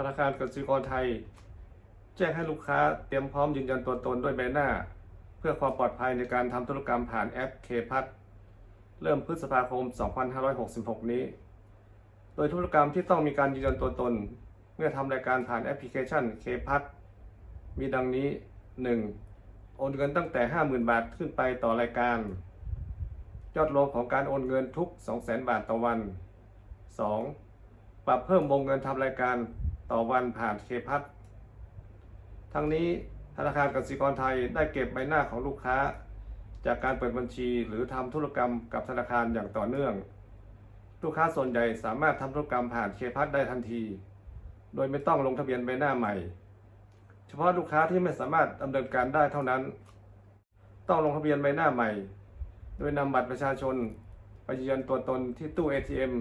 ธนาคารกสิกรไทย แจ้งให้ลูกค้าเตรียมพร้อมยืนยันตัวตนด้วยใบหน้า เพื่อความปลอดภัยในการทำธุรกรรมผ่านแอปเคพัทเริ่มพฤษภาคม 2566 นี้ โดยธุรกรรมที่ต้องมีการยืนยันตัวตน เมื่อทำรายการผ่านแอปพลิเคชันเคพัทมีดังนี้ 1. โอนเงินตั้งแต่ 50,000 บาทขึ้นไปต่อรายการ ยอดรวมของการโอนเงินทุก 200,000 บาทต่อวัน 2. ปรับเพิ่มวงเงินทำรายการ ต่อวันผ่านเคพัททั้งนี้ธนาคารกสิกรไทยได้เก็บใบหน้าของลูกค้า จากการเปิดบัญชีหรือทำธุรกรรมกับธนาคารอย่างต่อเนื่อง ลูกค้าส่วนใหญ่สามารถทำธุรกรรมผ่านเคพัทได้ทันที โดยไม่ต้องลงทะเบียนใบหน้าใหม่ เฉพาะลูกค้าที่ไม่สามารถดำเนินการได้เท่านั้น ต้องลงทะเบียนใบหน้าใหม่ โดยนำบัตรประชาชนไปยืนยันตัวตนที่ตู้ ATM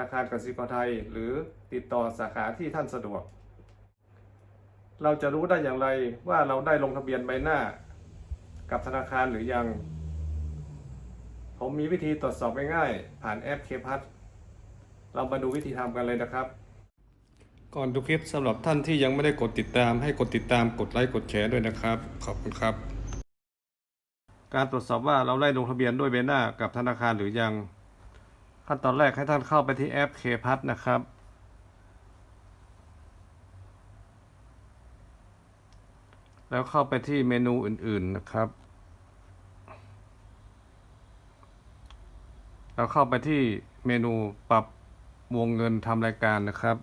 นาคารกสิกรไทย หรือติดต่อสาขาที่ท่านสะดวก เราจะรู้ได้อย่างไรว่าเราได้ลงทะเบียนใบหน้า กับธนาคารหรือยัง ผมมีวิธีตรวจสอบง่ายๆผ่านแอปเคพัทเรามาดูวิธีทำกันเลยนะครับก่อนดูคลิปสำหรับท่านที่ยังไม่ได้กดติดตาม ให้กดติดตามกดไลค์กดแชร์ด้วยนะครับ ขอบคุณครับ การตรวจสอบว่าเราได้ลงทะเบียนด้วยใบหน้ากับธนาคารหรือยัง ขั้นตอนแรกให้ท่านเข้าไปที่แอปเคพัทนะครับ แล้วเข้าไปที่เมนูอื่น ๆนะครับ แล้วเข้าไปที่เมนูปรับวงเงินทำรายการนะครับ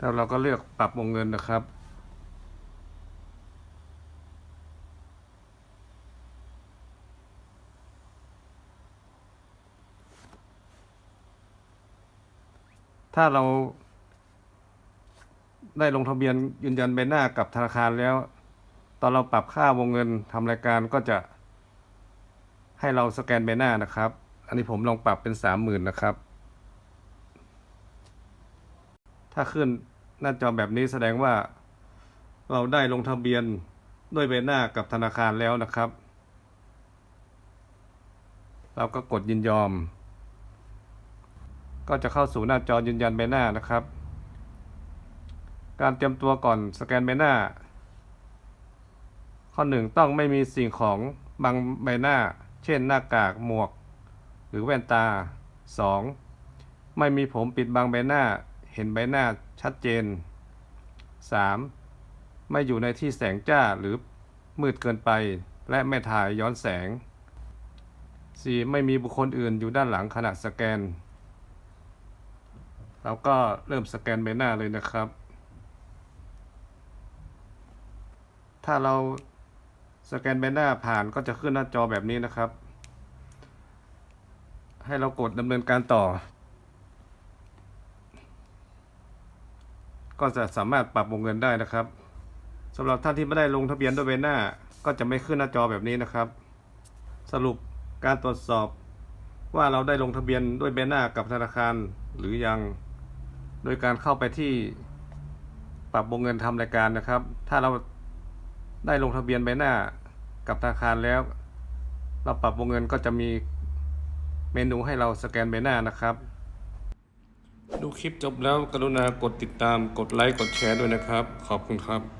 แล้วเราก็เลือกปรับวงเงินนะครับ ถ้าเราได้ลงทะเบียนยืนยันใบหน้ากับธนาคารแล้ว ตอนเราปรับค่าวงเงินทำรายการก็จะ ให้เราสแกนใบหน้านะครับ อันนี้ผมลองปรับเป็นสามหมื่นนะครับ ถ้าขึ้นหน้าจอแบบนี้แสดงว่า เราได้ลงทะเบียนด้วยใบหน้ากับธนาคารแล้วนะครับ เราก็กดยินยอม ก็จะเข้าสู่หน้าจอยืนยันใบหน้านะครับ การเตรียมตัวก่อนสแกนใบหน้า ข้อหนึ่งต้องไม่มีสิ่งของบังใบหน้า เช่นหน้ากากหมวก หรือแว่นตา 2. ไม่มีผมปิดบังใบหน้า ห็นใบหน้าชัดเจน 3. ไม่อยู่ในที่แสงจ้าหรือมืดเกินไปและไม่ถ่ายย้อนแสง 4. ไม่มีบุคคลอื่นอยู่ด้านหลังขณะสแกน เราก็เริ่มสแกนใบหน้าเลยนะครับ ถ้าเราสแกนใบหน้าผ่านก็จะขึ้นหน้าจอแบบนี้นะครับ ให้เรากดดำเนินการต่อ ก็จะสามารถปรับวงเงินได้นะครับสำหรับท่านที่ไม่ได้ลงทะเบียนด้วยใบหน้าก็จะไม่ขึ้นหน้าจอแบบนี้นะครับ สรุปการตรวจสอบว่าเราได้ลงทะเบียนด้วยใบหน้ากับธนาคารหรือยัง โดยการเข้าไปที่ปรับวงเงินทำรายการนะครับ ถ้าเราได้ลงทะเบียนใบหน้ากับธนาคารแล้ว เราปรับวงเงินก็จะมีเมนูให้เราสแกนใบหน้านะครับ ดูคลิปจบแล้วกรุณากดติดตามกดไลค์กดแชร์ด้วยนะครับ ขอบคุณครับ